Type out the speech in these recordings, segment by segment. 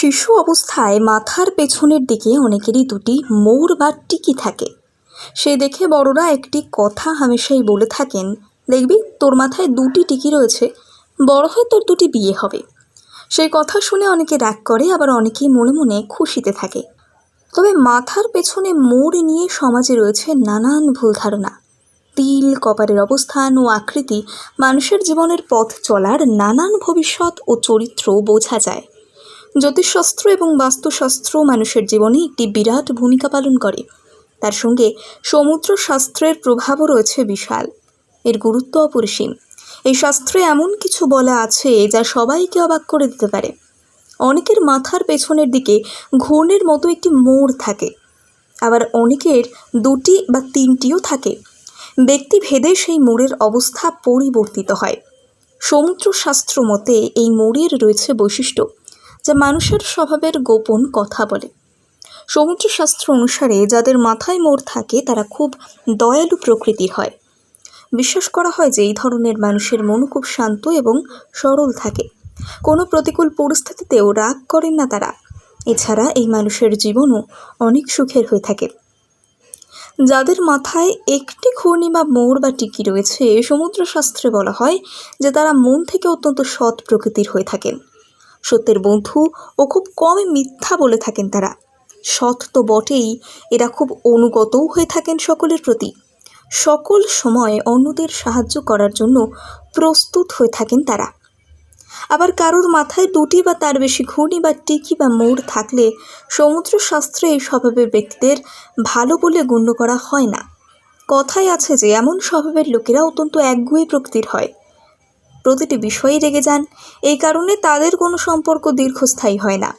শিশু অবস্থায় মাথার পেছনের দিকে অনেকেরই দুটি মৌর বা টিকি থাকে। সে দেখে বড়রা একটি কথা হামেশাই বলে থাকেন, দেখবি, তোর মাথায় দুটি টিকি রয়েছে, বড় হয়ে তোর দুটি বিয়ে হবে। সেই কথা শুনে অনেকে রাগ করে, আবার অনেকেই মনে মনে খুশিতে থাকে। তবে মাথার পেছনে মোড় নিয়ে সমাজে রয়েছে নানান ভুল ধারণা। তিল, কপারের অবস্থান ও আকৃতি মানুষের জীবনের পথ চলার নানান ভবিষ্যৎ ও চরিত্র বোঝা যায়। জ্যোতিষশাস্ত্র এবং বাস্তুশাস্ত্র মানুষের জীবনে একটি বিরাট ভূমিকা পালন করে। তার সঙ্গে সমুদ্র শাস্ত্রের প্রভাবও রয়েছে বিশাল। এর গুরুত্ব অপরিসীম। এই শাস্ত্রে এমন কিছু বলা আছে যা সবাইকে অবাক করে দিতে পারে। অনেকের মাথার পেছনের দিকে ঘূর্ণের মতো একটি মোড় থাকে। আবার অনেকের দুটি বা তিনটিও থাকে। ব্যক্তি ভেদে সেই মোড়ের অবস্থা পরিবর্তিত হয়। সমুদ্র শাস্ত্র মতে এই মোড়ের রয়েছে বৈশিষ্ট্য। যা মানুষের স্বভাবের গোপন কথা বলে। সমুদ্র শাস্ত্র অনুসারে যাদের মাথায় মোড় থাকে, তারা খুব দয়ালু প্রকৃতির হয়। বিশ্বাস করা হয় যে এই ধরনের মানুষের মন খুব শান্ত এবং সরল থাকে। কোনো প্রতিকূল পরিস্থিতিতেও রাগ করেন না তারা। এছাড়া এই মানুষের জীবনও অনেক সুখের হয়ে থাকে। যাদের মাথায় একটি ঘূর্ণি বা মোড় বা টিকি রয়েছে সমুদ্র শাস্ত্রে বলা হয় যে তারা মন থেকে অত্যন্ত সৎ প্রকৃতির হয়ে থাকেন। সত্যের বন্ধু ও খুব কমই মিথ্যা বলে থাকেন তারা। সৎ তো বটেই, এরা খুব অনুগতও হয়ে থাকেন সকলের প্রতি। সকল সময় অন্যদের সাহায্য করার জন্য প্রস্তুত হয়ে থাকেন তারা। আবার কারোর মাথায় দুটি বা তার বেশি ঘূর্ণি বা টিকি বা মোড় থাকলে সমুদ্র শাস্ত্রে এই স্বভাবের ব্যক্তিদের ভালো বলে গণ্য করা হয় না। কথাই আছে যে, এমন স্বভাবের লোকেরা অত্যন্ত একগুয়ে প্রকৃতির হয়। প্রতিটি বিষয়ে রেগে যান। এই কারণে তাদের কোনো সম্পর্ক দীর্ঘস্থায়ী হয় না।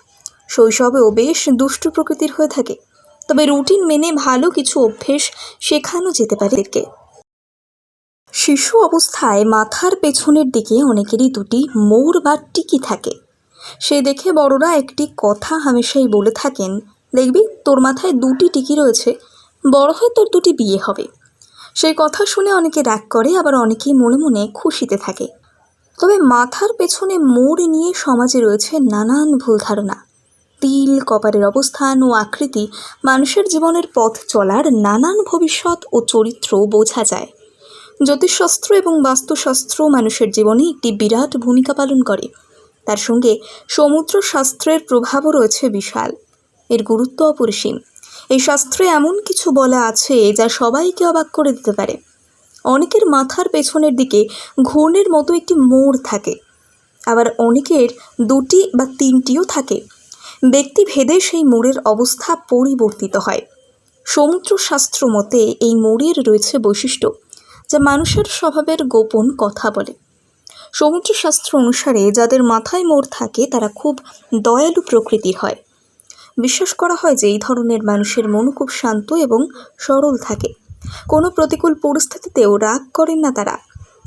শৈশবেও বেশ দুষ্টু প্রকৃতির হয়ে থাকে। তবে রুটিন মেনে ভালো কিছু অভ্যেস শেখানো যেতে পারে এদেরকে শিশু অবস্থায় মাথার পেছনের দিকে অনেকেরই দুটি মৌর বা টিকি থাকে। সে দেখে বড়রা একটি কথা হামেশাই বলে থাকেন, দেখবি, তোর মাথায় দুটি টিকি রয়েছে, বড় হয়ে তোর দুটি বিয়ে হবে। সেই কথা শুনে অনেকে রাগ করে, আবার অনেকেই মনে মনে খুশিতে থাকে। তবে মাথার পেছনে মোড় নিয়ে সমাজে রয়েছে নানান ভুল ধারণা। তিল, কপারের অবস্থান ও আকৃতি মানুষের জীবনের পথ চলার নানান ভবিষ্যৎ ও চরিত্র বোঝা যায়। জ্যোতিষশাস্ত্র এবং বাস্তুশাস্ত্র মানুষের জীবনে একটি বিরাট ভূমিকা পালন করে। তার সঙ্গে সমুদ্র শাস্ত্রের প্রভাবও রয়েছে বিশাল। এর গুরুত্ব অপরিসীম। এই শাস্ত্রে এমন কিছু বলা আছে যা সবাইকে অবাক করে দিতে পারে। অনেকের মাথার পেছনের দিকে ঘূর্ণের মতো একটি মোড় থাকে। আবার অনেকের দুটি বা তিনটিও থাকে। ব্যক্তি ভেদে সেই মোড়ের অবস্থা পরিবর্তিত হয়। সমুদ্র শাস্ত্র মতে এই মোড়ের রয়েছে বৈশিষ্ট্য, যা মানুষের স্বভাবের গোপন কথা বলে। সমুদ্র শাস্ত্র অনুসারে যাদের মাথায় মোড় থাকে, তারা খুব দয়ালু প্রকৃতির হয়। বিশ্বাস করা হয় যে এই ধরনের মানুষের মন খুব শান্ত এবং সরল থাকে। কোনো প্রতিকূল পরিস্থিতিতেও রাগ করেন না তারা।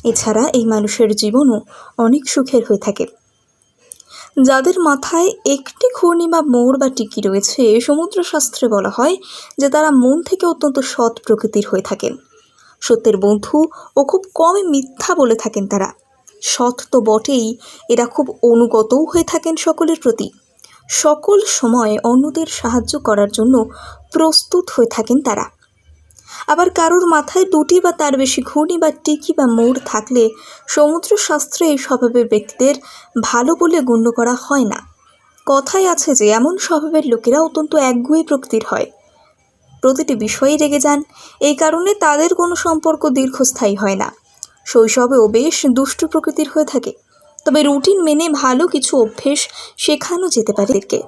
এছাড়া এই মানুষের জীবনও অনেক সুখের হয়ে থাকে। যাদের মাথায় একটি ঘূর্ণি বা মোড় বা টিকি রয়েছে সমুদ্র শাস্ত্রে বলা হয় যে তারা মন থেকে অত্যন্ত সৎ প্রকৃতির হয়ে থাকেন। সত্যের বন্ধু ও খুব কমই মিথ্যা বলে থাকেন তারা। সৎ তো বটেই, এরা খুব অনুগতও হয়ে থাকেন সকলের প্রতি। সকল সময় অন্যদের সাহায্য করার জন্য প্রস্তুত হয়ে থাকেন তারা। আবার কারোর মাথায় দুটি বা তার বেশি ঘূর্ণি বা টিকি বা মোড় থাকলে সমুদ্র শাস্ত্রে এই স্বভাবের ব্যক্তিদের ভালো বলে গণ্য করা হয় না। কথাই আছে যে, এমন স্বভাবের লোকেরা অত্যন্ত একগুঁয়ে প্রকৃতির হয়। প্রতিটি বিষয়ে রেগে যান। এই কারণে তাদের কোনো সম্পর্ক দীর্ঘস্থায়ী হয় না। শৈশবেও বেশ দুষ্টু প্রকৃতির হয়ে থাকে। তবে রুটিন মেনে ভালো কিছু অভ্যেস শেখানো যেতে পারে। এদেরকে